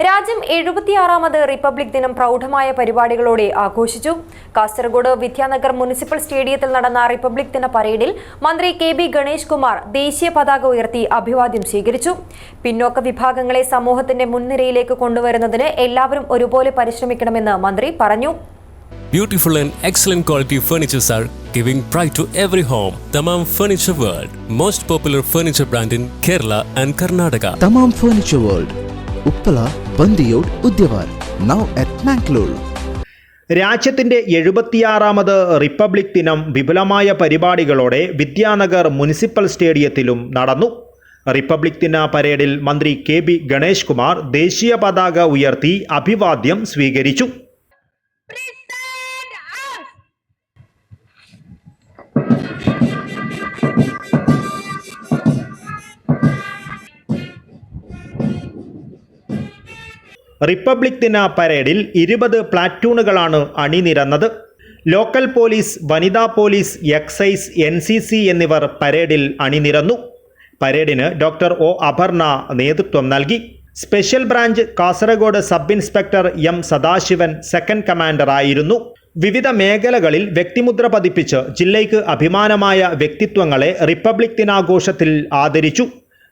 രാജ്യം എഴുപത്തിയാറാമത് റിപ്പബ്ലിക് ദിനം പ്രൗഢമായ പരിപാടികളോടെ ആഘോഷിച്ചു കാസർഗോഡ് വിദ്യാനഗർ മുനിസിപ്പൽ സ്റ്റേഡിയത്തിൽ നടന്ന റിപ്പബ്ലിക് ദിന പരേഡിൽ മന്ത്രി കെ ബി ഗണേഷ് കുമാർ ദേശീയ പതാക ഉയർത്തി അഭിവാദ്യം സ്വീകരിച്ചു പിന്നോക്ക വിഭാഗങ്ങളെ സമൂഹത്തിന്റെ മുൻനിരയിലേക്ക് കൊണ്ടുവരുന്നതിന് എല്ലാവരും ഒരുപോലെ പരിശ്രമിക്കണമെന്ന് മന്ത്രി പറഞ്ഞു Beautiful and excellent quality furnitures are giving pride to every home. Tamam Furniture World, most popular furniture brand in Kerala and Karnataka. Tamam furniture world Uppala Bandiyod Udyavan. Now at Mangalore രാജ്യത്തിന്റെ എഴുപത്തിയാറാമത് republic ദിനം വിപുലമായ പരിപാടികളോടെ Vidyanagar municipal സ്റ്റേഡിയത്തിലും നടന്നു. Republic ദിന പരേഡിൽ മന്ത്രി K B Ganesh Kumar ദേശീയ പതാക ഉയർത്തി അഭിവാദ്യം സ്വീകരിച്ചു. റിപ്പബ്ലിക് ദിന പരേഡിൽ ഇരുപത് പ്ലാറ്റൂണുകളാണ് അണിനിരന്നത്. ലോക്കൽ പോലീസ് വനിതാ police excise N C C എന്നിവർ പരേഡിൽ അണിനിരന്നു. പരേഡിന് ഡോക്ടർ ഒ അപർണ നേതൃത്വം നൽകി. Special branch Kasaragod sub inspector M Sadasivan second കമാൻഡറായിരുന്നു വിവിധ മേഖലകളിൽ വ്യക്തിമുദ്ര പതിപ്പിച്ച് ജില്ലയ്ക്ക് അഭിമാനമായ വ്യക്തിത്വങ്ങളെ റിപ്പബ്ലിക് ദിനാഘോഷത്തിൽ ആദരിച്ചു.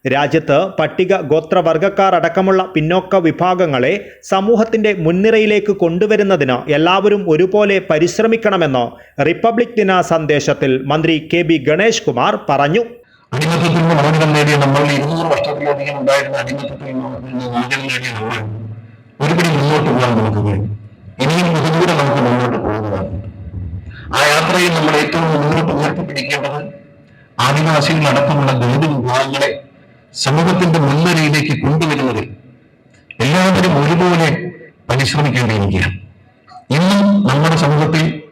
രാജ്യത്ത് പട്ടിക ഗോത്രവർഗക്കാർ അടക്കമുള്ള പിന്നോക്ക വിഭാഗങ്ങളെ സമൂഹത്തിന്റെ മുൻനിരയിലേക്ക് കൊണ്ടുവരുന്നതിന് എല്ലാവരും ഒരുപോലെ പരിശ്രമിക്കണമെന്ന് റിപ്പബ്ലിക് ദിന സന്ദേശത്തിൽ മന്ത്രി കെ ബി ഗണേഷ് കുമാർ പറഞ്ഞു. അടിമത്തത്തിൽ നിന്ന് നേടിയ നമ്മൾ ഉണ്ടായിരുന്ന നേടിയ നമ്മൾ മുന്നോട്ട് നമുക്ക് മുന്നോട്ട് ആ യാത്രയിൽ നമ്മൾ ഏറ്റവും മുന്നോട്ട് ഉയർത്തിപ്പിടിക്കേണ്ടത് ആദിവാസികളടക്കമുള്ള ദളിത് വിഭാഗങ്ങളെ സമൂഹത്തിന്റെ മുൻനിരയിലേക്ക് കൊണ്ടുവരുന്നതിൽ എല്ലാവരും ഒരുപോലെ പരിശ്രമിക്കേണ്ടിയിരിക്കുകയാണ്. ഇന്നും നമ്മുടെ സമൂഹത്തിൽ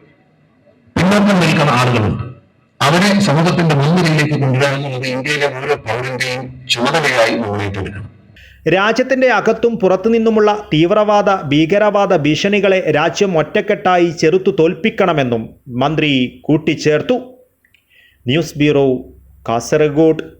പിന്നോക്കം നിൽക്കുന്ന ആളുകളുണ്ട്. അവരെ സമൂഹത്തിന്റെ മുൻനിരയിലേക്ക് കൊണ്ടുവരിക എന്നുള്ളത് ഇന്ത്യയിലെ ഓരോ പൗരന്റെയും ചുമതലയായി നമ്മൾ ഏറ്റെടുക്കണം. രാജ്യത്തിന്റെ അകത്തും പുറത്തുനിന്നുമുള്ള തീവ്രവാദ ഭീകരവാദ ഭീഷണികളെ രാജ്യം ഒറ്റക്കെട്ടായി ചെറുത്തു തോൽപ്പിക്കണമെന്നും മന്ത്രി കൂട്ടിച്ചേർത്തു. News bureau Kasaragod.